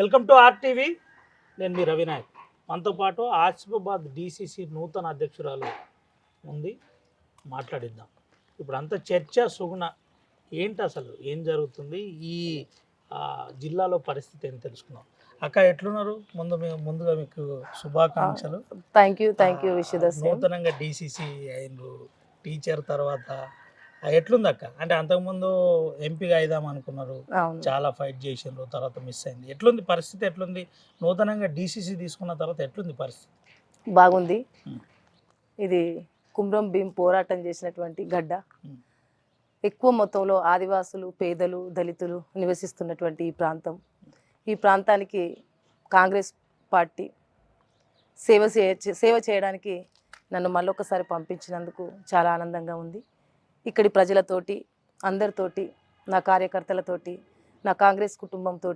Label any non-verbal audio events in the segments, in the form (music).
Welcome to RTV. నేను మీ రవినాయక్. మనతో పాటు ఆసిఫాబాద్ డీసీసీ నూతన అధ్యక్షురాలు ఉంది. మాట్లాడిద్దాం. ఇప్పుడు అంత చర్చ సుగుణ ఏంటి అసలు? ఏం జరుగుతుంది? ఈ జిల్లాలో పరిస్థితి ఏంటి తెలుసుకుందాం. అక్క ఎట్లున్నారు? ముందు ముందుగా మీకు శుభాకాంక్షలు. థ్యాంక్ యూ థ్యాంక్ యూ నూతనంగా డీసీసీ అయినరు టీచర్ తర్వాత ఎట్లుంది అక్క అంటే అంతకుముందు ఎంపీగా అయిదాం అనుకున్నారు. చాలా ఫైట్ చేసిండ్రు తర్వాత మిస్ అయింది. ఎట్లుంది పరిస్థితి ఎట్లుంది? నూతనంగా డీసీసీ తీసుకున్న తర్వాత ఎట్లుంది పరిస్థితి? బాగుంది. ఇది కుమ్రం భీం పోరాటం చేసినటువంటి గడ్డ. ఎక్కువ మొత్తంలో ఆదివాసులు పేదలు దళితులు నివసిస్తున్నటువంటి ఈ ప్రాంతం. ఈ ప్రాంతానికి కాంగ్రెస్ పార్టీ సేవ చేయ సేవ చేయడానికి నన్ను మళ్ళొకసారి పంపించినందుకు చాలా ఆనందంగా ఉంది. ఇక్కడి ప్రజలతోటి అందరితోటి నా కార్యకర్తలతోటి నా కాంగ్రెస్ కుటుంబంతో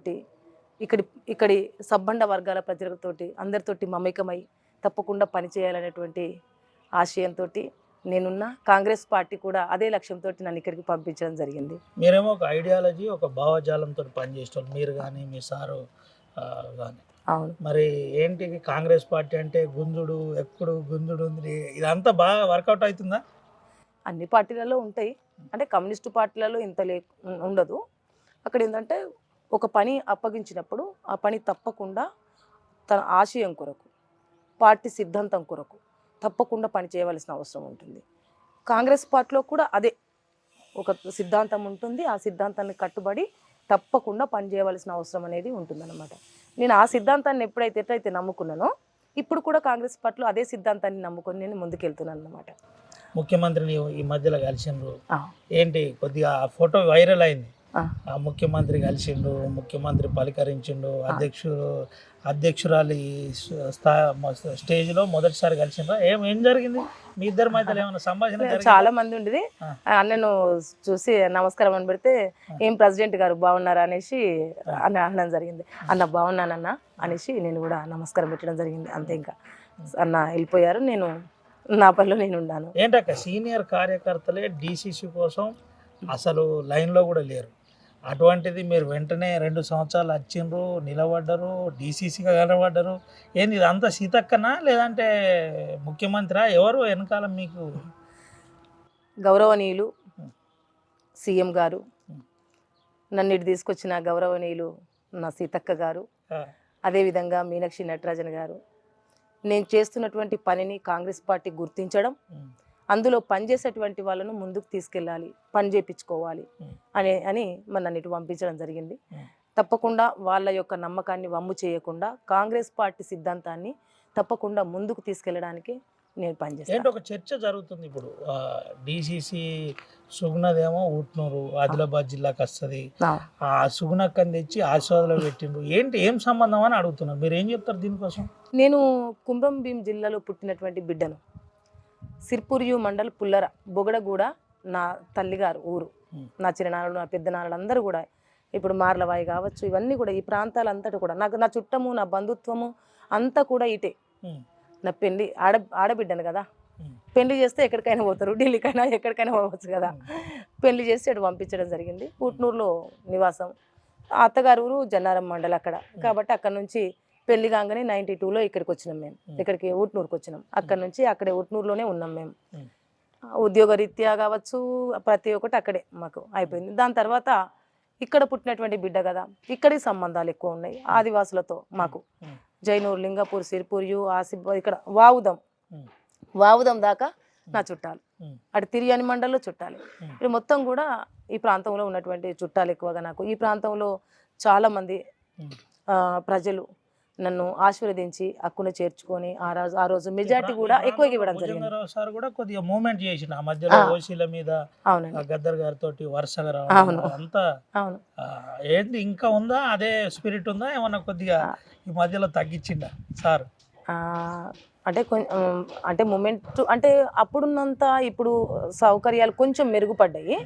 ఇక్కడి ఇక్కడి సబ్బండ వర్గాల ప్రజలతోటి అందరితోటి మమేకమై తప్పకుండా పనిచేయాలనేటువంటి ఆశయంతో నేనున్న. కాంగ్రెస్ పార్టీ కూడా అదే లక్ష్యంతో నన్ను ఇక్కడికి పంపించడం జరిగింది. మీరేమో ఒక ఐడియాలజీ ఒక భావజాలంతో పనిచేసేవాళ్ళు మీరు కానీ మీ సారు కానీ అవును. మరి ఏంటి? కాంగ్రెస్ పార్టీ అంటే గుంజుడు ఎప్పుడు గుంజుడు ఉంది. ఇదంతా బాగా వర్కౌట్ అవుతుందా? అన్ని పార్టీలలో ఉంటాయి. అంటే కమ్యూనిస్టు పార్టీలలో ఇంత లే ఉండదు. అక్కడ ఏంటంటే ఒక పని అప్పగించినప్పుడు ఆ పని తప్పకుండా తన ఆశయం కొరకు పార్టీ సిద్ధాంతం కొరకు తప్పకుండా పని చేయవలసిన అవసరం ఉంటుంది. కాంగ్రెస్ పార్టీలో కూడా అదే ఒక సిద్ధాంతం ఉంటుంది. ఆ సిద్ధాంతాన్ని కట్టుబడి తప్పకుండా పని చేయవలసిన అవసరం అనేది ఉంటుందన్నమాట. నేను ఆ సిద్ధాంతాన్ని ఎప్పుడైతే ఎట్లయితే నమ్ముకున్నానో ఇప్పుడు కూడా కాంగ్రెస్ పార్టీలో అదే సిద్ధాంతాన్ని నమ్ముకొని నేను ముందుకెళ్తున్నాను అనమాట ముఖ్యమంత్రిని ఈ మధ్యలో కలిసిండ్రు. ఏంటి కొద్దిగా ఆ ఫోటో వైరల్ అయింది. ఆ. ముఖ్యమంత్రి కలిసిండు ముఖ్యమంత్రి పలకరించిండు అధ్యక్షుడు అధ్యక్షురాలు ఈ స్థా స్టేజ్లో మొదటిసారి కలిసిండ్రా? ఏం ఏం జరిగింది? మీ ఇద్దరి మధ్యలో ఏమైనా సంభాషణ? చాలా మంది ఉండేది. అన్నను చూసి నమస్కారం అని పెడితే ఏం ప్రెసిడెంట్ గారు బాగున్నారా? అనేసి అన్న అనడం జరిగింది. అన్న బాగున్నానన్న అనేసి నేను కూడా నమస్కారం పెట్టడం జరిగింది. అంతే ఇంకా. అన్న వెళ్ళిపోయారు. నేను నా పనిలో నేను ఉన్నాను ఏంటక్క సీనియర్ కార్యకర్తలే డీసీసీ కోసం అసలు లైన్లో కూడా లేరు. అటువంటిది మీరు వెంటనే రెండు సంవత్సరాలు వచ్చిండ్రు నిలబడ్డరు డీసీసీగా కనబడ్డరు ఏంది ఇదంతా సీతక్కనా లేదంటే ముఖ్యమంత్రి? ఎవరు వెనకాల మీకు? గౌరవనీయులు. సీఎం గారు. నన్ను ఇటు తీసుకొచ్చిన గౌరవనీయులు నా సీతక్క గారు అదేవిధంగా మీనాక్షి నటరాజన్ గారు నేను చేస్తున్నటువంటి పనిని కాంగ్రెస్ పార్టీ గుర్తించడం అందులో పనిచేసేటువంటి వాళ్ళను ముందుకు తీసుకెళ్ళాలి పని చేపించుకోవాలి Hmm. అని అని మన పంపించడం జరిగింది. తప్పకుండా వాళ్ళ యొక్క నమ్మకాన్ని వమ్ము చేయకుండా కాంగ్రెస్ పార్టీ సిద్ధాంతాన్ని తప్పకుండా ముందుకు తీసుకెళ్ళడానికి నేను పనిచేస్తాను ఒక చర్చ జరుగుతుంది ఇప్పుడు డీసీసీ సుగుణదేమో ఊట్నూరు ఆదిలాబాద్ జిల్లాకి వస్తుంది. ఆ. సుగుణక్కని తెచ్చి ఆశీర్వాదంలో పెట్టిండ్రు. ఏంటి ఏం సంబంధం అని అడుగుతున్నారు? మీరు ఏం చెప్తారు దీనికోసం? నేను కుమ్రం భీం జిల్లాలో పుట్టినటువంటి బిడ్డను. సిర్పురియు మండల్ పుల్లర బొగడగూడ నా తల్లిగారు ఊరు. నా చిన్ననాన్నలు నా పెద్ద నాన్నలు అందరూ కూడా ఇప్పుడు మార్లవాయి కావచ్చు ఇవన్నీ కూడా ఈ ప్రాంతాలంతటా కూడా నాకు నా చుట్టము నా బంధుత్వము అంతా కూడా ఇటే. నా పెళ్ళి ఆడ ఆడబిడ్డను కదా. పెళ్ళి చేస్తే ఎక్కడికైనా పోతారు ఢిల్లీకైనా ఎక్కడికైనా పోవచ్చు కదా. పెళ్ళి చేసి అటు పంపించడం జరిగింది. పుట్నూరులో నివాసం. అత్తగారు ఊరు జన్నారం మండల్ అక్కడ. కాబట్టి అక్కడ నుంచి పెళ్ళి కాగానే నైంటీ టూలో ఇక్కడికి వచ్చినాం మేము. ఇక్కడికి ఊట్నూరుకి వచ్చినాం. అక్కడ నుంచి అక్కడే ఊట్నూరులోనే ఉన్నాం మేము. Hmm. ఉద్యోగ రీత్యా కావచ్చు ప్రతి ఒక్కటి అక్కడే మాకు అయిపోయింది. దాని తర్వాత ఇక్కడ పుట్టినటువంటి బిడ్డ కదా ఇక్కడికి సంబంధాలు ఎక్కువ ఉన్నాయి ఆదివాసులతో మాకు. జైనూరు లింగపూర్ సిరిపూర్యు ఆసిఫ్ ఇక్కడ వావుదం. వావుదం దాకా నా చుట్టాలు. అటు తిరియాని మండల్లో చుట్టాలి. ఇది మొత్తం కూడా ఈ ప్రాంతంలో ఉన్నటువంటి చుట్టాలు ఎక్కువగా నాకు ఈ ప్రాంతంలో చాలా మంది. ఆ, ప్రజలు నన్ను ఆశీర్వదించి హక్కును చేర్చుకొని ఆ రోజు ఆ రోజు మెజార్టీ కూడా ఎక్కువగా ఇవ్వడం జరిగింది సార్ కూడా కొద్దిగా మూమెంట్ చేసిన ఆ మధ్యలో. ఓసీల మీద గద్దర్ గారితో వరుసగా. రావడం అంతా అవును ఏంది ఇంకా ఉందా అదే స్పిరిట్ ఉందా ఏమన్నా కొద్దిగా. ఈ మధ్యలో తగ్గించిందా సార్ అంటే కొంచెం అంటే మూమెంట్ అంటే అప్పుడున్నంత ఇప్పుడు సౌకర్యాలు కొంచెం మెరుగుపడ్డాయి.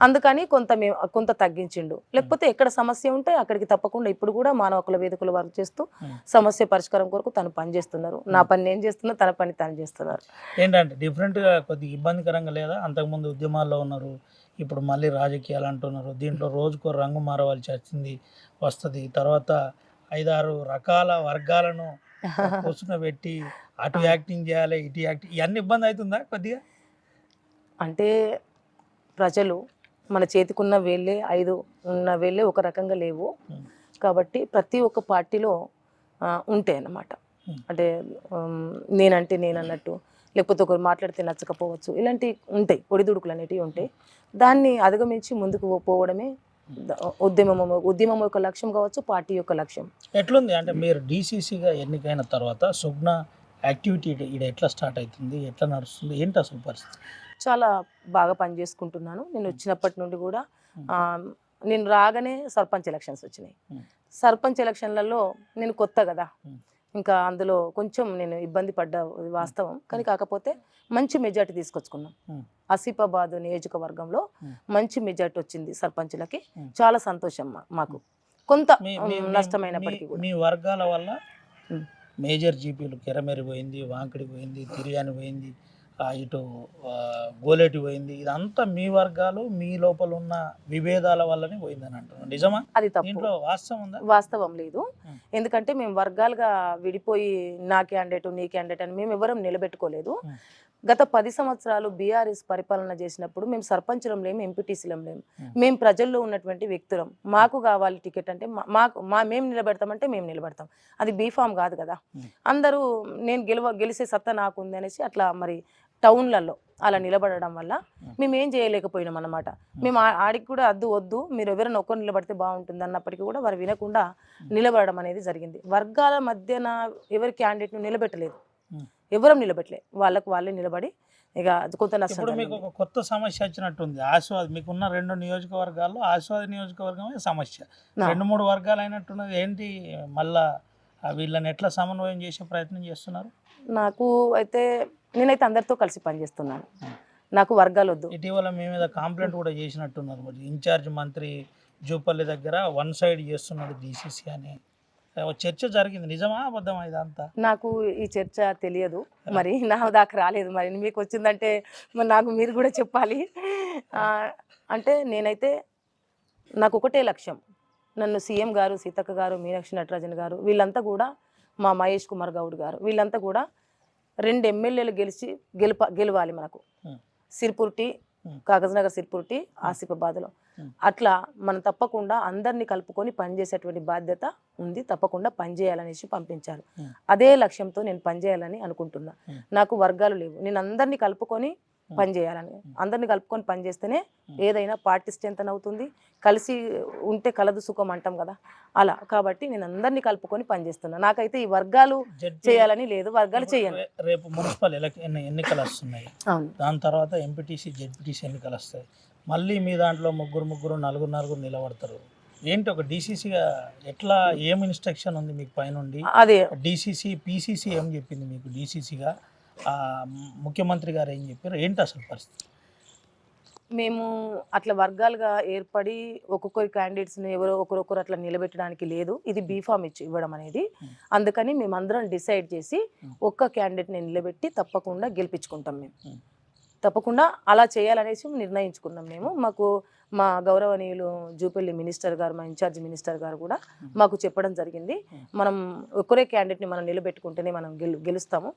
అందుకని కొంత మేము కొంత తగ్గించిండు. లేకపోతే ఎక్కడ సమస్య ఉంటే అక్కడికి తప్పకుండా ఇప్పుడు కూడా మానవ హక్కుల వేదికలు వర్క్ చేస్తూ. సమస్య పరిష్కారం కొరకు తను పని చేస్తున్నారు. నా పని నేను చేస్తున్నా తన పని తను చేస్తున్నారు. ఏంటంటే డిఫరెంట్గా కొద్దిగా ఇబ్బందికరంగా లేదా? అంతకుముందు ఉద్యమాల్లో ఉన్నారు. ఇప్పుడు మళ్ళీ రాజకీయాలు అంటున్నారు. దీంట్లో రోజుకో రంగు మారవలసి వచ్చింది వస్తుంది. తర్వాత ఐదారు రకాల వర్గాలను కూర్చున్నబెట్టి అటు యాక్టింగ్ చేయాలి ఇటు యాక్టింగ్ ఇవన్నీ ఇబ్బంది అవుతుందా కొద్దిగా? అంటే ప్రజలు మన చేతికున్న వేళ్ళే ఐదు ఉన్న వేళ్ళే ఒక రకంగా లేవు. కాబట్టి ప్రతి ఒక్క పార్టీలో ఉంటాయి అన్నమాట. అంటే నేనంటే నేను అన్నట్టు లేకపోతే ఒకరు మాట్లాడితే నచ్చకపోవచ్చు ఇలాంటివి ఉంటాయి. ఒడిదుడుకులు అనేటివి ఉంటాయి. దాన్ని అధిగమించి ముందుకు పోవడమే ఉద్యమం ఉద్యమం యొక్క లక్ష్యం కావచ్చు పార్టీ యొక్క లక్ష్యం. ఎట్లుంది? అంటే మీరు డీసీసీగా ఎన్నికైన తర్వాత సుగ్న యాక్టివిటీ ఇక్కడ ఎట్లా స్టార్ట్ అవుతుంది ఎట్లా నడుస్తుంది? ఏంటి అసలు పరిస్థితి? చాలా బాగా పనిచేసుకుంటున్నాను. నేను వచ్చినప్పటి నుండి కూడా నేను రాగానే సర్పంచ్ ఎలక్షన్స్ వచ్చినాయి. సర్పంచ్ ఎలక్షన్లలో నేను కొత్త కదా. ఇంకా అందులో కొంచెం నేను ఇబ్బంది పడ్డ వాస్తవం కానీ కాకపోతే మంచి మెజార్టీ తీసుకొచ్చుకున్నాం. ఆసిఫాబాద్ నియోజకవర్గంలో. మంచి మెజార్టీ వచ్చింది సర్పంచులకి. చాలా సంతోషం మాకు కొంత నష్టమైనప్పటికీ మీ- వర్గాల వల్ల. మేజర్ జీపీలు కెరమెరి పోయింది వాంకిడి పోయింది తిరియాని పోయింది ఇటు గోలేటి పోయింది. ఇదంతా మీ వర్గాలు మీ లోపల ఉన్న విభేదాల వల్లనే పోయిందని అంటున్నాను నిజమా? అది దీంట్లో వాస్తవం ఉందా? వాస్తవం లేదు. ఎందుకంటే మేము వర్గాలుగా విడిపోయి నా క్యాండిడేట్ నీ క్యాండిడేట్ అని మేము ఎవరం నిలబెట్టుకోలేదు. గత పది సంవత్సరాలు బీఆర్ఎస్ పరిపాలన చేసినప్పుడు మేము సర్పంచులం లేము ఎంపీటీసీలం లేము. మేము ప్రజల్లో ఉన్నటువంటి వ్యక్తులం మాకు కావాలి టికెట్ అంటే మా- మాకు మా మేము నిలబెడతామంటే మేము నిలబెడతాం అది బీఫామ్ కాదు కదా. అందరూ నేను గెలవ గెలిసే సత్తా నాకు ఉంది అనేసి అట్లా మరి టౌన్లలో అలా నిలబడడం వల్ల. మేము ఏం చేయలేకపోయినాం అన్నమాట మేము ఆడికి కూడా అద్దు వద్దు మీరు ఎవరైనా ఒక్కరు నిలబడితే బాగుంటుంది అన్నప్పటికీ కూడా వారు వినకుండా నిలబడడం అనేది జరిగింది వర్గాల మధ్యన ఎవరి క్యాండిడేట్ను నిలబెట్టలేదు. ఎవరం నిలబెట్టలేదు వాళ్ళకు వాళ్ళే నిలబడి ఇక కొంత నష్టం ఇప్పుడు మీకు. ఒక కొత్త సమస్య వచ్చినట్టుంది. ఆస్వాద్ మీకున్న రెండు నియోజకవర్గాల్లో ఆస్వాద నియోజకవర్గమే సమస్య. రెండు మూడు వర్గాలు అయినట్టున్నది ఏంటి? మళ్ళా వీళ్ళని ఎట్లా సమన్వయం చేసే ప్రయత్నం చేస్తున్నారు? నాకు అయితే నేనైతే అందరితో కలిసి పనిచేస్తున్నాను. నాకు వర్గాలు వద్దు. ఇటీవల మీ మీద కంప్లైంట్ కూడా చేసినట్టున్నారు మరి. ఇన్ఛార్జ్ మంత్రి జూపల్లి దగ్గర వన్ సైడ్ చేస్తున్నది డీసీసీ అని చర్చ జరిగింది. నిజమా? అబద్ధమా ఇదంతా? నాకు ఈ చర్చ తెలియదు. మరి నా దాకా రాలేదు. మరి మీకు వచ్చిందంటే మరి నాకు మీరు కూడా చెప్పాలి. అంటే నేనైతే నాకు ఒకటే లక్ష్యం. నన్ను సీఎం గారు సీతక్క గారు మీనాక్షి నటరాజన్ గారు వీళ్ళంతా కూడా మా మహేష్ కుమార్ గౌడ్ గారు వీళ్ళంతా కూడా రెండు ఎమ్మెల్యేలు గెలిచి గెలుప గెలవాలి మనకు. సిర్పుర్టి. కాగజ్నగర్ సిర్పుర్టి ఆసిఫాబాద్లో. అట్లా మనం తప్పకుండా అందరినీ కలుపుకొని పనిచేసేటువంటి బాధ్యత ఉంది. తప్పకుండా పనిచేయాలనేసి పంపించారు. అదే లక్ష్యంతో నేను పనిచేయాలని అనుకుంటున్నా. నాకు వర్గాలు లేవు. నేను అందరినీ కలుపుకొని Hmm. పనిచేయాలని అందరినీ కలుపుకొని పనిచేస్తేనే Hmm. ఏదైనా పార్టీ స్ట్రెంత్ అవుతుంది. కలిసి ఉంటే కలదు సుఖం అంటాం కదా. అలా. కాబట్టి నేను అందరినీ కలుపుకొని పనిచేస్తున్నా నాకైతే ఈ వర్గాలు చేయాలని లేదు. వర్గాలు చేయను రే- రేపు మున్సిపల్ ఎన్నికలు వస్తున్నాయి? దాని తర్వాత ఎంపీటీసీ జెడ్పీటీసీ ఎన్నికలు వస్తాయి. మళ్ళీ మీ దాంట్లో ముగ్గురు ముగ్గురు నలుగురు నలుగురు నిలబడతారు. ఏంటి ఒక డీసీసీగా ఎట్లా ఏం ఇన్స్ట్రక్షన్ ఉంది మీకు పైనుండి? అదే. డీసీసీ పీసీసీ ఏం చెప్పింది మీకు డీసీసీగా? ముఖ్యమంత్రి గారు ఏం చెప్పారు ఏంటి అసలు పరిస్థితి మేము అట్లా వర్గాలుగా ఏర్పడి ఒక్కొక్కరి క్యాండిడేట్స్ని ఎవరో ఒకరొకరు అట్లా నిలబెట్టడానికి లేదు ఇది బీఫామ్ ఇచ్చి ఇవ్వడం అనేది Hmm. అందుకని మేమందరం డిసైడ్ చేసి Hmm. ఒక్క క్యాండిడేట్ని నిలబెట్టి తప్పకుండా గెలిపించుకుంటాం మేము Hmm. తప్పకుండా అలా చేయాలనేసి నిర్ణయించుకున్నాం మేము మాకు మా గౌరవనీయులు జూపల్లి మినిస్టర్ గారు మా ఇన్ఛార్జ్ మినిస్టర్ గారు కూడా. మాకు చెప్పడం జరిగింది. మనం ఒక్కరే క్యాండిడేట్ని మనం నిలబెట్టుకుంటేనే మనం గెలు గెలుస్తాము.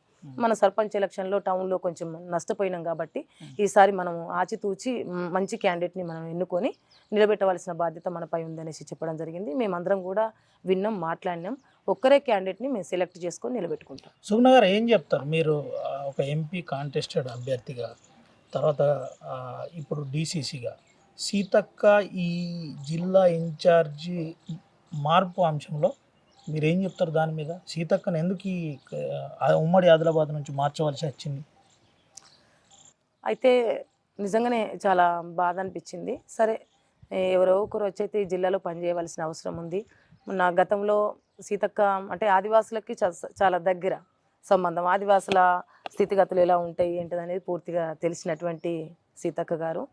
మన సర్పంచ్ ఎలక్షన్లో టౌన్లో కొంచెం నష్టపోయినాం కాబట్టి. ఈసారి మనం ఆచితూచి మంచి క్యాండిడేట్ని మనం ఎన్నుకొని నిలబెట్టవలసిన బాధ్యత మనపై ఉందనేసి చెప్పడం జరిగింది మేమందరం కూడా విన్నాం మాట్లాడినాం ఒక్కరే క్యాండిడేట్ని మేము సెలెక్ట్ చేసుకొని నిలబెట్టుకుంటాం సుగుణ గారు ఏం చెప్తారు మీరు ఒక ఎంపీ కాంటెస్టెడ్ అభ్యర్థిగా తర్వాత ఇప్పుడు డీసీసీగా సీతక్క ఈ జిల్లా ఇన్ఛార్జి మార్పు అంశంలో మీరు ఏం చెప్తారు దాని మీద? సీతక్కను ఎందుకు ఈ ఉమ్మడి ఆదిలాబాద్ నుంచి మార్చవలసి వచ్చింది? అయితే నిజంగానే చాలా బాధ అనిపించింది. సరే ఎవరో ఒకరు వచ్చైతే ఈ జిల్లాలో పనిచేయవలసిన అవసరం ఉంది. నా గతంలో సీతక్క అంటే ఆదివాసులకి చాలా దగ్గర సంబంధం. ఆదివాసుల స్థితిగతులు ఎలా ఉంటాయి ఏంటిది అనేది పూర్తిగా తెలిసినటువంటి సీతక్క గారు.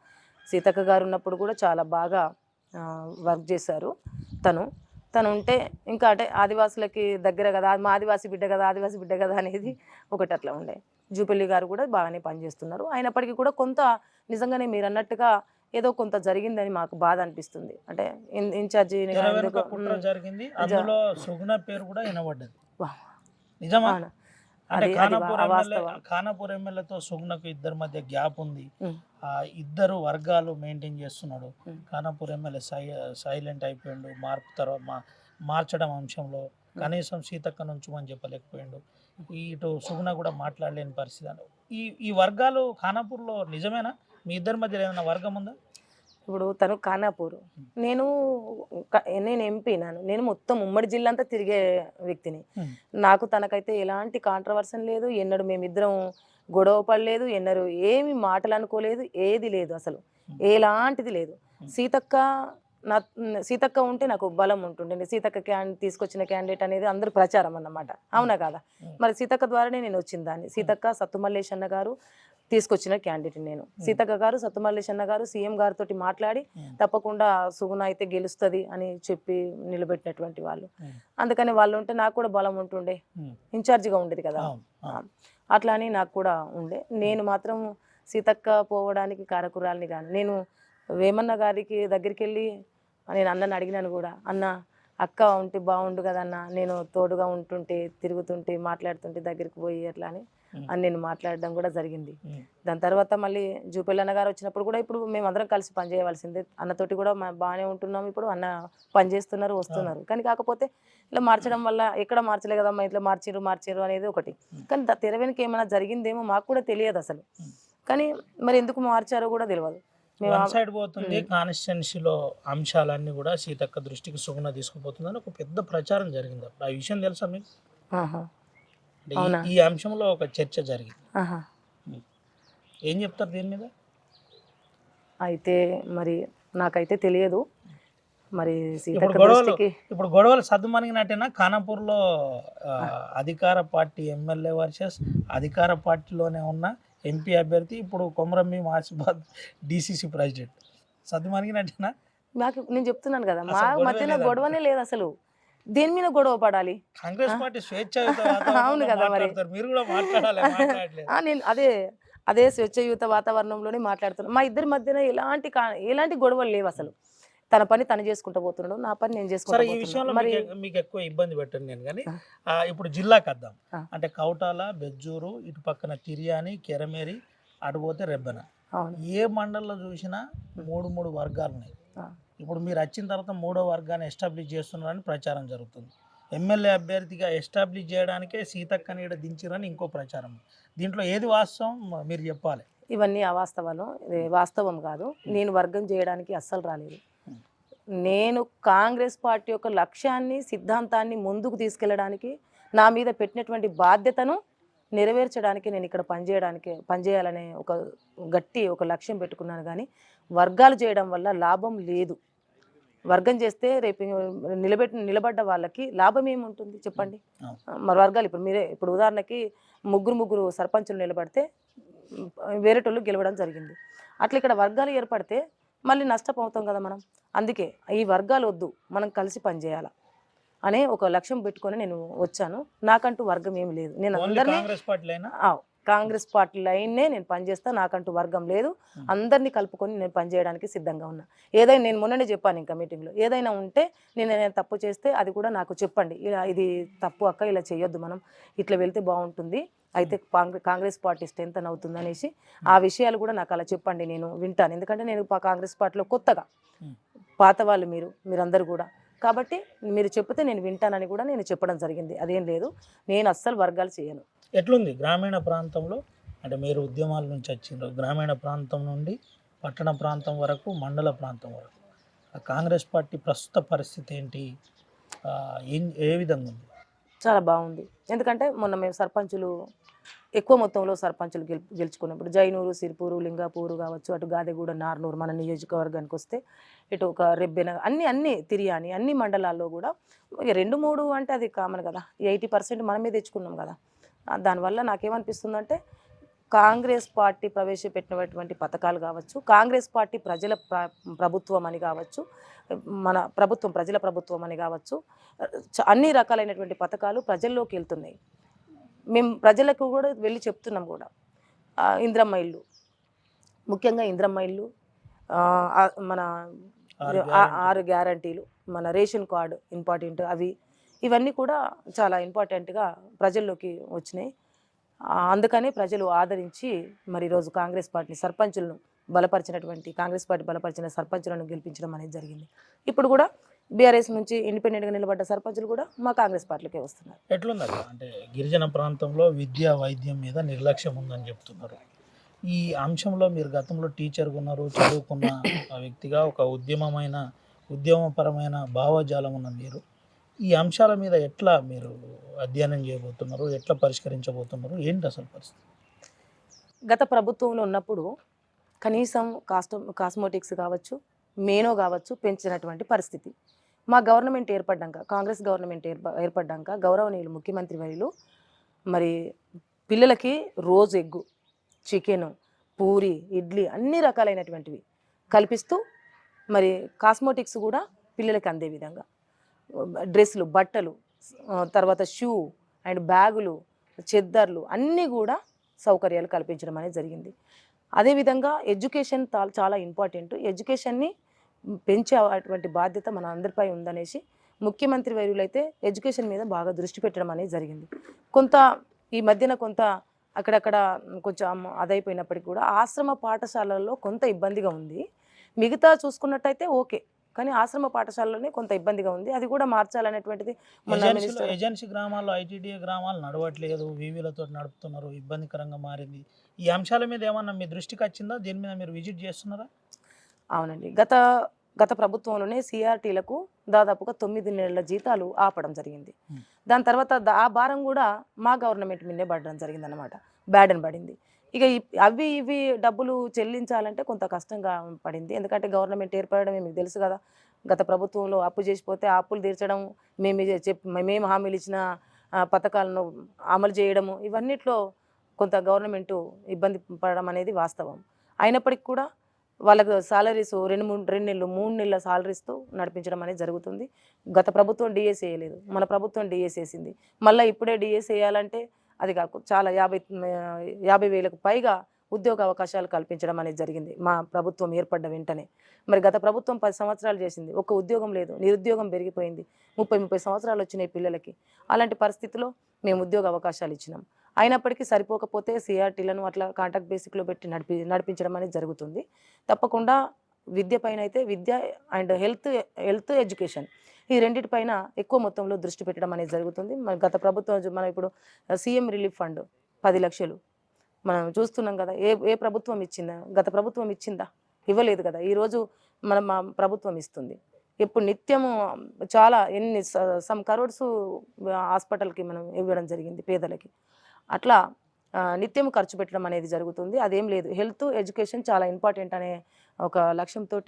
సీతక్క గారు ఉన్నప్పుడు కూడా చాలా బాగా వర్క్ చేశారు తను. తను ఉంటే ఇంకా అంటే ఆదివాసులకి దగ్గర కదా మా ఆదివాసి బిడ్డ కదా ఆదివాసి బిడ్డ కదా అనేది ఒకటి అట్లా ఉండే. జూపల్లి గారు కూడా బాగానే పనిచేస్తున్నారు. అయినప్పటికీ కూడా కొంత నిజంగానే మీరు అన్నట్టుగా ఏదో కొంత జరిగిందని మాకు బాధ అనిపిస్తుంది. అంటే ఇన్- ఇన్ఛార్జి జరిగింది. అందులో సుగుణ పేరు కూడా వినబడ్డది. నిజమా? ఖానాపూర్ ఎమ్మెల్యేతో సుగుణకు ఇద్దరి మధ్య గ్యాప్ ఉంది. ఆ ఇద్దరు వర్గాలు మెయింటైన్ చేస్తున్నాడు. ఖానాపూర్ ఎమ్మెల్యే సైలెంట్ అయిపోయిండు. మార్పు తర్వాత మార్చడం అంశంలో కనీసం సీతక్క నుంచమని చెప్పలేకపోయిండు. ఈ ఇటు సుగుణ కూడా మాట్లాడలేని పరిస్థితి. అని ఈ ఈ వర్గాలు ఖానాపూర్లో నిజమేనా? మీ ఇద్దరి మధ్య ఏమైనా వర్గం ఉందా? ఇప్పుడు తను ఖానాపూర్. నేను నేను ఎంపీ నాను. నేను మొత్తం ఉమ్మడి జిల్లా అంతా తిరిగే వ్యక్తిని. నాకు తనకైతే ఎలాంటి కాంట్రవర్సన్ లేదు. ఎన్నడూ మేమిద్దరం గొడవ పడలేదు. ఎన్నడూ ఏమి మాటలు అనుకోలేదు. ఏది లేదు అసలు. ఎలాంటిది లేదు. సీతక్క నా సీతక్క ఉంటే నాకు బలం ఉంటుండే సీతక్క క్యాన్ తీసుకొచ్చిన క్యాండిడేట్ అనేది అందరూ ప్రచారం అన్నమాట. అవునా కాదా. మరి సీతక్క ద్వారానే నేను వచ్చిన దాన్ని. సీతక్క సత్తుమల్లేష్ అన్న గారు తీసుకొచ్చిన క్యాండిడేట్ నేను. సీతక్క గారు సత్తుమల్లేష్ అన్న గారు సీఎం గారితో మాట్లాడి Hmm. తప్పకుండా సుగుణ అయితే గెలుస్తుంది అని చెప్పి నిలబెట్టినటువంటి వాళ్ళు. Hmm. అందుకని వాళ్ళు ఉంటే నాకు కూడా బలం ఉంటుండే. Hmm. ఇన్ఛార్జిగా ఉండేది కదా. అట్లా అని నాకు కూడా ఉండే. నేను మాత్రం సీతక్క పోవడానికి కారకురాలని కానీ. నేను వేమన్న గారికి దగ్గరికి వెళ్ళి నేను అన్నని అడిగినాను కూడా. అన్న అక్క ఉంటే బాగుండు కదన్న నేను తోడుగా ఉంటుంటే తిరుగుతుంటే మాట్లాడుతుంటే దగ్గరికి పోయి అట్లా అని. అని నేను మాట్లాడడం కూడా జరిగింది. దాని తర్వాత మళ్ళీ జూపెల్లన్న గారు వచ్చినప్పుడు కూడా ఇప్పుడు మేము అందరం కలిసి పనిచేయవలసిందే అన్నతోటి కూడా బాగానే ఉంటున్నాం ఇప్పుడు అన్న పని చేస్తున్నారు వస్తున్నారు. కానీ కాకపోతే ఇలా మార్చడం వల్ల ఎక్కడ మార్చలే కదమ్మా ఇట్లా మార్చిరు మార్చిరు అనేది ఒకటి. కానీ ద- తెర వెనుక ఏమైనా జరిగిందేమో మాకు కూడా తెలియదు అసలు. కానీ మరి ఎందుకు మార్చారో కూడా తెలియదు వన్ సైడ్ పోతుంది కాన్స్టిట్యున్సీలో అంశాలన్నీ కూడా సీతక్క దృష్టికి సుగుణ తీసుకుపోతుందని ఒక పెద్ద ప్రచారం జరిగింది అప్పుడు. ఆ విషయం తెలుసా మీకు? ఈ- అంశంలో ఒక చర్చ జరిగింది. ఏం చెప్తారు దీని మీద? అయితే మరి నాకైతే తెలియదు. మరి ఇప్పుడు గొడవలు ఇప్పుడు గొడవలు సద్దుమణిగినట్టేనా? ఖానాపూర్లో అధికార పార్టీ ఎమ్మెల్యే వర్సెస్ అధికార పార్టీలోనే ఉన్న ఎంపీ అభ్యర్థి ఇప్పుడు కొమరమ్మి ఆసిఫాద్ డిసిసి ప్రెసిడెంట్. సద్దుమణిగినట్టేనా నాకు నేను చెప్తున్నాను కదా మా మధ్యన. గొడవనే లేదు అసలు. దేని మీద గొడవ పడాలి? కాంగ్రెస్? పార్టీ వాతావరణంలో అవును కదా మరి. మీరు కూడా మాట్లాడాలి నేను అదే అదే స్వచ్ఛయుత వాతావరణంలోనే మాట్లాడుతున్నాను మా ఇద్దరి మధ్యన ఎలాంటి ఎలాంటి గొడవలు లేవు అసలు. తన పని తను చేసుకుంటూ పోతున్నాడు నా పని నేను చేసుకుంటూ ఈ. విషయంలో మరి మీకు ఎక్కువ ఇబ్బంది పెట్టండి నేను కానీ ఇప్పుడు జిల్లాకి వద్దాం. అంటే కౌటాల బెజ్జూరు ఇటు పక్కన తిరియాని కెరమేరి అటు పోతే రెబ్బెన. ఏ మండలంలో చూసినా మూడు మూడు వర్గాలు ఉన్నాయి. ఇప్పుడు మీరు వచ్చిన తర్వాత మూడో వర్గాన్ని ఎస్టాబ్లిష్ చేస్తున్నారని ప్రచారం జరుగుతుంది. ఎమ్మెల్యే అభ్యర్థిగా ఎస్టాబ్లిష్ చేయడానికే సీతక్క నీడ దించిరని ఇంకో ప్రచారం దీంట్లో ఏది వాస్తవం? మీరు చెప్పాలి. ఇవన్నీ అవాస్తవాలు. వాస్తవం కాదు. నేను వర్గం చేయడానికి అస్సలు రాలేదు. నేను కాంగ్రెస్ పార్టీ యొక్క లక్ష్యాన్ని సిద్ధాంతాన్ని ముందుకు తీసుకెళ్ళడానికి నా మీద పెట్టినటువంటి బాధ్యతను నెరవేర్చడానికి నేను ఇక్కడ పనిచేయడానికి పనిచేయాలనే ఒక గట్టి ఒక లక్ష్యం పెట్టుకున్నాను. కానీ వర్గాలు చేయడం వల్ల లాభం లేదు. వర్గం చేస్తే రేపు నిలబెట్టి నిలబడ్డ వాళ్ళకి లాభం ఏముంటుంది చెప్పండి. మరి వర్గాలు ఇప్పుడు మీరే ఇప్పుడు ఉదాహరణకి ముగ్గురు ముగ్గురు సర్పంచులు నిలబడితే వేరేటోళ్ళు గెలవడం జరిగింది. అట్లా ఇక్కడ వర్గాలు ఏర్పడితే మళ్ళీ నష్టపోతాం కదా మనం. అందుకే ఈ వర్గాలు వద్దు మనం కలిసి పనిచేయాలి అనే ఒక లక్ష్యం పెట్టుకొని నేను వచ్చాను. నాకంటూ వర్గం ఏమి లేదు. నేను అందరినీ కాంగ్రెస్ పార్టీ లైన్నే నేను పనిచేస్తా నాకంటూ వర్గం లేదు. అందరినీ కలుపుకొని నేను పనిచేయడానికి సిద్ధంగా ఉన్నా. ఏదైనా నేను మొన్ననే చెప్పాను ఇంకా మీటింగ్లో ఏదైనా ఉంటే నేను ఏదైనా తప్పు చేస్తే అది కూడా నాకు చెప్పండి. ఇలా ఇది తప్పు అక్క ఇలా చేయొద్దు మనం. ఇట్లా వెళ్తే బాగుంటుంది. అయితే కాంగ్రె- కాంగ్రెస్ పార్టీ స్ట్రెంత్ అవుతుంది అనేసి ఆ విషయాలు కూడా నాకు అలా చెప్పండి నేను వింటాను. ఎందుకంటే నేను కాంగ్రెస్ పార్టీలో కొత్తగా. పాత వాళ్ళు మీరు మీరందరూ కూడా. కాబట్టి మీరు చెప్తే నేను వింటానని కూడా నేను చెప్పడం జరిగింది. అదేం లేదు. నేను అస్సలు వర్గాలు చేయను. ఎట్లుంది గ్రామీణ ప్రాంతంలో? అంటే మీరు ఉద్యమాల నుంచి వచ్చిండ్రు. గ్రామీణ ప్రాంతం నుండి పట్టణ ప్రాంతం వరకు మండల ప్రాంతం వరకు. ఆ కాంగ్రెస్ పార్టీ ప్రస్తుత పరిస్థితి ఏంటి? ఏ విధంగా ఉంది? చాలా బాగుంది. ఎందుకంటే మొన్న మేము సర్పంచులు ఎక్కువ మొత్తంలో సర్పంచులు గెలు గెలుచుకున్నప్పుడు జైనూరు సిరిపూరు లింగాపూరు కావచ్చు అటు గాదెగూడ నార్నూరు మన నియోజకవర్గానికి వస్తే ఇటు ఒక రెబ్బెన అన్ని అన్ని తిరియాని అన్ని మండలాల్లో కూడా ఇక రెండు మూడు అంటే అది కామన్ కదా. ఎయిటీ పర్సెంట్ మనమే తెచ్చుకున్నాం కదా. దానివల్ల నాకేమనిపిస్తుందంటే కాంగ్రెస్ పార్టీ ప్రవేశపెట్టినటువంటి పథకాలు కావచ్చు కాంగ్రెస్ పార్టీ ప్రజల ప్ర- ప్రభుత్వం అని కావచ్చు మన ప్రభుత్వం ప్రజల ప్రభుత్వం అని కావచ్చు చ- అన్ని రకాలైనటువంటి పథకాలు ప్రజల్లోకి వెళ్తున్నాయి. మేము ప్రజలకు కూడా వెళ్ళి చెప్తున్నాం కూడా. ఇంద్రమ్మ ఇల్లు. ముఖ్యంగా ఇంద్రమ్మ ఇల్లు మన ఆరు ఆ- guarantee. ఆరు గ్యారంటీలు మన రేషన్ కార్డు ఇంపార్టెంట్ అవి ఇవన్నీ కూడా చాలా ఇంపార్టెంట్గా ప్రజల్లోకి వచ్చినాయి. అందుకనే ప్రజలు ఆదరించి మరి ఈరోజు కాంగ్రెస్ పార్టీ సర్పంచులను బలపరిచినటువంటి కాంగ్రెస్ పార్టీ బలపరిచిన సర్పంచులను గెలిపించడం అనేది జరిగింది. ఇప్పుడు కూడా బీఆర్ఎస్ నుంచి ఇండిపెండెంట్గా నిలబడ్డ సర్పంచులు కూడా మా కాంగ్రెస్ పార్టీలోకే వస్తున్నారు. అక్క? అంటే గిరిజన ప్రాంతంలో విద్య వైద్యం మీద నిర్లక్ష్యం ఉందని చెప్తున్నారు. ఈ అంశంలో మీరు గతంలో టీచర్గా ఉన్నారు చదువుకున్న ఆ వ్యక్తిగా ఒక ఉద్యమమైన ఉద్యమపరమైన భావజాలం ఉన్న మీరు. ఈ అంశాల మీద ఎట్లా మీరు అధ్యయనం చేయబోతున్నారు? ఎట్లా పరిష్కరించబోతున్నారు? ఏంటి అసలు పరిస్థితి? గత ప్రభుత్వంలో ఉన్నప్పుడు కనీసం కాస్టో కాస్మోటిక్స్ కావచ్చు మేనో కావచ్చు పెంచినటువంటి పరిస్థితి. మా గవర్నమెంట్ ఏర్పడ్డాక కాంగ్రెస్ గవర్నమెంట్ ఏర్ప ఏర్పడ్డాక గౌరవనీయులు ముఖ్యమంత్రి వర్యులు మరి పిల్లలకి రోజు ఎగ్గు చికెను పూరి ఇడ్లీ అన్ని రకాలైనటువంటివి కల్పిస్తూ మరి కాస్మోటిక్స్ కూడా పిల్లలకి అందే విధంగా. డ్రెస్సులు బట్టలు తర్వాత షూ అండ్ బ్యాగులు చెద్దర్లు అన్నీ కూడా సౌకర్యాలు కల్పించడం అనేది జరిగింది. అదేవిధంగా ఎడ్యుకేషన్ తా- చాలా ఇంపార్టెంట్. ఎడ్యుకేషన్ని పెంచే అటువంటి బాధ్యత మన అందరిపై ఉందనేసి ముఖ్యమంత్రి వర్యులైతే ఎడ్యుకేషన్ మీద బాగా దృష్టి పెట్టడం అనేది జరిగింది. కొంత ఈ మధ్యన కొంత అక్కడక్కడ కొంచెం అదైపోయినప్పటికీ కూడా ఆశ్రమ పాఠశాలల్లో కొంత ఇబ్బందిగా ఉంది. మిగతా చూసుకున్నట్టయితే ఓకే కానీ ఆశ్రమ పాఠశాలలోనే కొంత ఇబ్బందిగా ఉంది. అది కూడా మార్చాలనేటువంటిది ఏజెన్సీ గ్రామాల్లో ఐటీడీఏ గ్రామాలు నడవట్లేదు వీవీలతో నడుపుతున్నారు ఇబ్బందికరంగా మారింది. ఈ అంశాల మీద ఏమన్నా మీ దృష్టికి వచ్చిందా? దీని మీద మీరు విజిట్ చేస్తున్నారా? అవునండి. గత గత ప్రభుత్వంలోనే సిఆర్టీలకు దాదాపుగా తొమ్మిది నెలల జీతాలు ఆపడం జరిగింది. Hmm. దాని తర్వాత ఆ భారం కూడా మా గవర్నమెంట్ మీదే పడడం జరిగింది అనమాట బ్యాడన్ పడింది. ఇక అవి ఇవి డబ్బులు చెల్లించాలంటే కొంత కష్టంగా పడింది. ఎందుకంటే గవర్నమెంట్ ఏర్పడమే మీకు తెలుసు కదా. గత ప్రభుత్వంలో అప్పు చేసిపోతే ఆ అప్పులు తీర్చడం మేము చెప్ మేము హామీలు ఇచ్చిన పథకాలను అమలు చేయడము ఇవన్నిట్లో కొంత గవర్నమెంట్ ఇబ్బంది పడడం అనేది వాస్తవం. అయినప్పటికీ కూడా వాళ్ళకు సాలరీస్ రెండు మూడు రెండు నెలలు మూడు నెలల సాలరీస్తో నడిపించడం అనేది జరుగుతుంది. గత ప్రభుత్వం డిఎస్ వేయలేదు. మన ప్రభుత్వం డిఎస్ వేసింది. మళ్ళీ ఇప్పుడే డిఎస్ వేయాలంటే అది కాకు చాలా యాభై యాభై వేలకు పైగా ఉద్యోగ అవకాశాలు కల్పించడం అనేది జరిగింది. మా ప్రభుత్వం ఏర్పడ్డ వెంటనే. మరి గత ప్రభుత్వం పది సంవత్సరాలు చేసింది. ఒక్క ఉద్యోగం లేదు. నిరుద్యోగం పెరిగిపోయింది. ముప్పై ముప్పై సంవత్సరాలు వచ్చినాయి పిల్లలకి. అలాంటి పరిస్థితిలో మేము ఉద్యోగ అవకాశాలు ఇచ్చినాం. అయినప్పటికీ సరిపోకపోతే సిఆర్టీలను అట్లా కాంటాక్ట్ బేసిక్లో పెట్టి నడిపి నడిపించడం అనేది జరుగుతుంది. తప్పకుండా విద్య పైన అయితే విద్య అండ్ హెల్త్ హెల్త్ ఎడ్యుకేషన్ ఈ రెండింటిపైన ఎక్కువ మొత్తంలో దృష్టి పెట్టడం అనేది జరుగుతుంది. మన గత ప్రభుత్వం మనం ఇప్పుడు సీఎం రిలీఫ్ ఫండ్ పది లక్షలు. మనం చూస్తున్నాం కదా ఏ ఏ ప్రభుత్వం ఇచ్చిందా? గత ప్రభుత్వం ఇచ్చిందా? ఇవ్వలేదు కదా. ఈరోజు మన మా ప్రభుత్వం ఇస్తుంది. ఇప్పుడు నిత్యము చాలా ఎన్ని సమ్ కరోడ్స్ హాస్పిటల్కి మనం ఇవ్వడం జరిగింది పేదలకి. అట్లా నిత్యం ఖర్చు పెట్టడం అనేది జరుగుతుంది. అదేం లేదు. హెల్త్ ఎడ్యుకేషన్ చాలా ఇంపార్టెంట్ అనే ఒక లక్ష్యంతో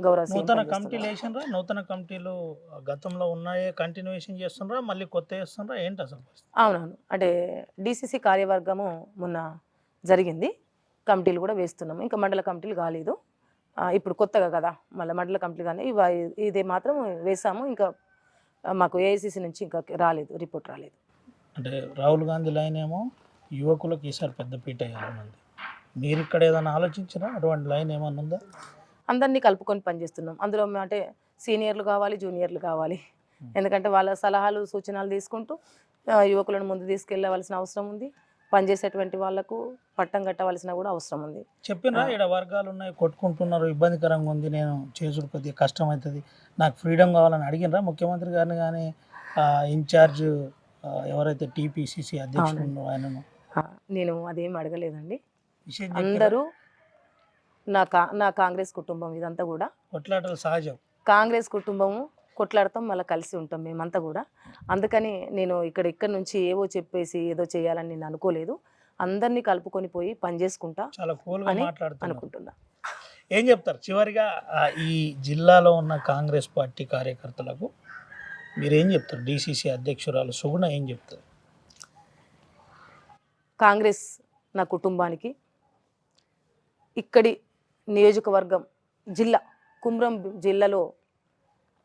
గౌరవ నూతన. కమిటీలు వేసినరా? నూతన కమిటీలు గతంలో ఉన్నాయే కంటిన్యూషన్ చేస్తున్నారా? మళ్ళీ కొత్త వేస్తున్నారా? ఏంటి అసలు? అవునవును. అంటే డిసిసి కార్యవర్గము మొన్న జరిగింది. కమిటీలు కూడా వేస్తున్నాము ఇంకా మండల కమిటీలు కాలేదు. ఇప్పుడు కొత్తగా కదా. మళ్ళీ మండల కమిటీలు కానీ ఇవ- ఇది మాత్రం వేసాము. ఇంకా మాకు ఏఐసిసి నుంచి ఇంకా రాలేదు. రిపోర్ట్ రాలేదు. అంటే రాహుల్ గాంధీ లైన్ ఏమో యువకులకు ఈసారి పెద్ద పీట వేయాలన్నది మీరు ఇక్కడ ఏదైనా ఆలోచించినా అటువంటి లైన్ ఏమన్నా ఉందా? అందరినీ కలుపుకొని పనిచేస్తున్నాం. అందులో అంటే సీనియర్లు కావాలి జూనియర్లు కావాలి. ఎందుకంటే వాళ్ళ సలహాలు సూచనలు తీసుకుంటూ యువకులను ముందు తీసుకెళ్ళవలసిన అవసరం ఉంది. పనిచేసేటువంటి వాళ్ళకు పట్టం కట్టవలసిన కూడా అవసరం ఉంది. చెప్పినరా ఆ. ఇక్కడ వర్గాలు ఉన్నాయి కొట్టుకుంటున్నారు ఇబ్బందికరంగా ఉంది నేను చేసుడు కొద్దిగా కష్టం అవుతుంది నాకు ఫ్రీడమ్ కావాలని అడిగినరా? ముఖ్యమంత్రి గారిని కానీ ఇన్ఛార్జ్ ఎవరైతే టీపీసీసీ అధ్యక్షుడు ఆయనను. నేను అదేం అడగలేదండి? అందరూ నా కా నా కాంగ్రెస్ కుటుంబం ఇదంతా కూడా. కొట్లాటలు సహజం. కాంగ్రెస్ కుటుంబము కొట్లాడతాం మళ్ళీ కలిసి ఉంటాం మేమంతా కూడా. అందుకని నేను ఇక్కడ ఇక్కడ నుంచి ఏవో చెప్పేసి ఏదో చేయాలని నేను అనుకోలేదు. అందరినీ కలుపుకొని పోయి పని చేసుకుంటా చాలా కూల్గా అని మాట్లాడుతున్నారు అనుకుంటున్నా. ఏం చెప్తారు? చివరిగా ఈ జిల్లాలో ఉన్న కాంగ్రెస్ పార్టీ కార్యకర్తలకు మీరేం చెప్తారు? డిసిసి అధ్యక్షురాలు సుగుణ ఏం చెప్తారు? కాంగ్రెస్ నా కుటుంబానికి ఇక్కడి నియోజకవర్గం జిల్లా కుమ్రం జిల్లాలో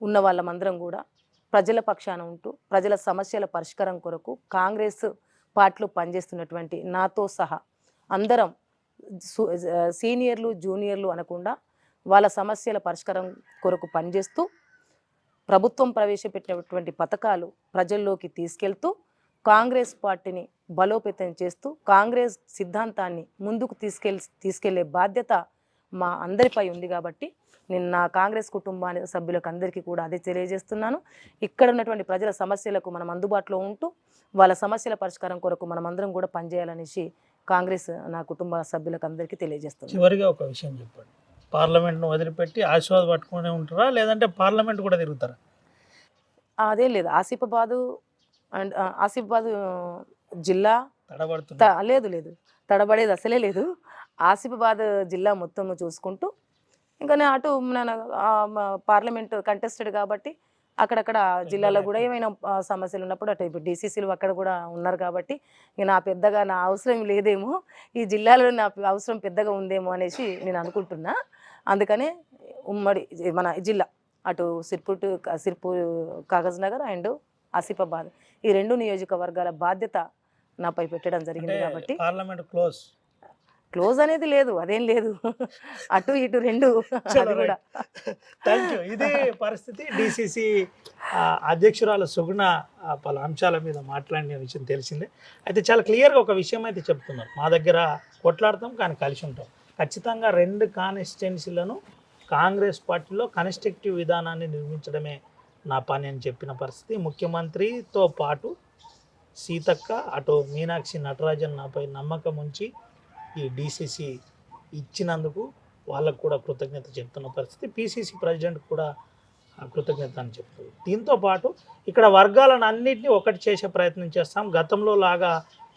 ఉన్న వాళ్ళమందరం కూడా ప్రజల పక్షాన ఉంటూ ప్రజల సమస్యల పరిష్కారం కొరకు కాంగ్రెస్ పార్టీలో పనిచేస్తున్నటువంటి నాతో సహా అందరం సీనియర్లు జూనియర్లు అనకుండా వాళ్ళ సమస్యల పరిష్కారం కొరకు పనిచేస్తూ ప్రభుత్వం ప్రవేశపెట్టినటువంటి పథకాలు ప్రజల్లోకి తీసుకెళ్తూ కాంగ్రెస్ పార్టీని బలోపేతం చేస్తూ కాంగ్రెస్ సిద్ధాంతాన్ని ముందుకు తీసుకెళ్ తీసుకెళ్ళే బాధ్యత మా అందరిపై ఉంది కాబట్టి నేను నా కాంగ్రెస్ కుటుంబాని సభ్యులకు అందరికీ కూడా అదే తెలియజేస్తున్నాను. ఇక్కడ ఉన్నటువంటి ప్రజల సమస్యలకు మనం అందుబాటులో ఉంటూ వాళ్ళ సమస్యల పరిష్కారం కొరకు మనం అందరం కూడా పనిచేయాలనేసి కాంగ్రెస్ నా కుటుంబ సభ్యులకు అందరికీ తెలియజేస్తుంది చివరిగా ఒక విషయం చెప్పండి. పార్లమెంట్ను వదిలిపెట్టి ఆశీర్వాద పట్టుకునే ఉంటారా? లేదంటే పార్లమెంట్ కూడా తిరుగుతారా? అదే లేదు. ఆసిఫాబాదు అండ్ ఆసిఫాబాదు జిల్లా తడబడుతుంది లేదు లేదు. తడబడేది అసలే లేదు. ఆసిఫాబాద్ జిల్లా మొత్తం చూసుకుంటూ ఇంకా నేను అటు పార్లమెంట్ కంటెస్టెడ్ కాబట్టి అక్కడక్కడ జిల్లాలో కూడా ఏమైనా సమస్యలు ఉన్నప్పుడు అటు ఇప్పుడు డీసీసీలు అక్కడ కూడా ఉన్నారు కాబట్టి ఇక నా పెద్దగా నా అవసరం లేదేమో. ఈ జిల్లాలో నా అవసరం పెద్దగా ఉందేమో అనేసి నేను అనుకుంటున్నా. అందుకనే ఉమ్మడి మన జిల్లా అటు సిర్పూర్ టు సిర్పూర్ కాగజ్ నగర్ అండ్ ఆసిఫాబాద్. ఈ రెండు నియోజకవర్గాల బాధ్యత నాపై పెట్టడం జరిగింది కాబట్టి. Parliament close. క్లోజ్ అనేది లేదు అదేం లేదు. (laughs) అటు ఇటు రెండు అది కూడా. థ్యాంక్ యూ ఇదే పరిస్థితి. డిసిసి అధ్యక్షురాలు సుగుణ పలు అంశాల మీద మాట్లాడిన విషయం తెలిసిందే. అయితే చాలా క్లియర్గా ఒక విషయం అయితే చెప్తున్నారు. మా దగ్గర కొట్లాడతాం కానీ కలిసి ఉంటాం. ఖచ్చితంగా రెండు కాన్స్టిట్యున్సీలను కాంగ్రెస్ పార్టీలో కన్స్ట్రక్టివ్ విధానాన్ని నిర్మించడమే నా పని అని చెప్పిన పరిస్థితి. ముఖ్యమంత్రితో పాటు సీతక్క అటు మీనాక్షి నటరాజన్ నాపై నమ్మకం ఉంచి ఈ డీసీసీ ఇచ్చినందుకు వాళ్ళకు కూడా కృతజ్ఞత చెప్తున్న పరిస్థితి. పిసిసి ప్రెసిడెంట్ కూడా ఆ కృతజ్ఞత అని చెప్తుంది. దీంతో పాటు ఇక్కడ వర్గాలను అన్నింటినీ ఒకటి చేసే ప్రయత్నం చేస్తాం. గతంలో లాగా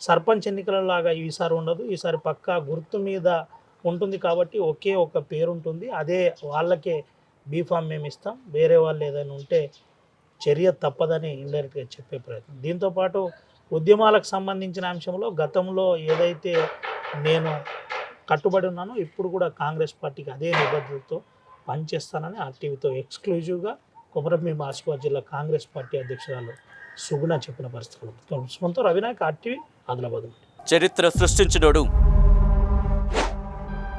సర్పంచ్ ఎన్నికల లాగా ఈసారి ఉండదు. ఈసారి పక్కా గుర్తు మీద ఉంటుంది కాబట్టి ఒకే ఒక పేరు ఉంటుంది అదే వాళ్ళకే బీఫామ్ మేము ఇస్తాం. వేరే వాళ్ళు ఏదైనా ఉంటే చర్య తప్పదని ఇండైరెక్ట్గా చెప్పే ప్రయత్నం. దీంతోపాటు ఉద్యమాలకు సంబంధించిన అంశంలో గతంలో ఏదైతే నేను కట్టుబడి ఉన్నానో ఇప్పుడు కూడా కాంగ్రెస్ పార్టీకి అదే నిబద్ధతతో పనిచేస్తానని ఆర్టీవీతో ఎక్స్క్లూజివ్గా కొమరంభీం ఆసిఫాబాద్ జిల్లా కాంగ్రెస్ పార్టీ అధ్యక్షురాలు సుగుణ చెప్పిన పరిస్థితులు. సొంత రవినాయక్ ఆర్టీవీ ఆదిలాబాద్ చరిత్ర సృష్టించినోడు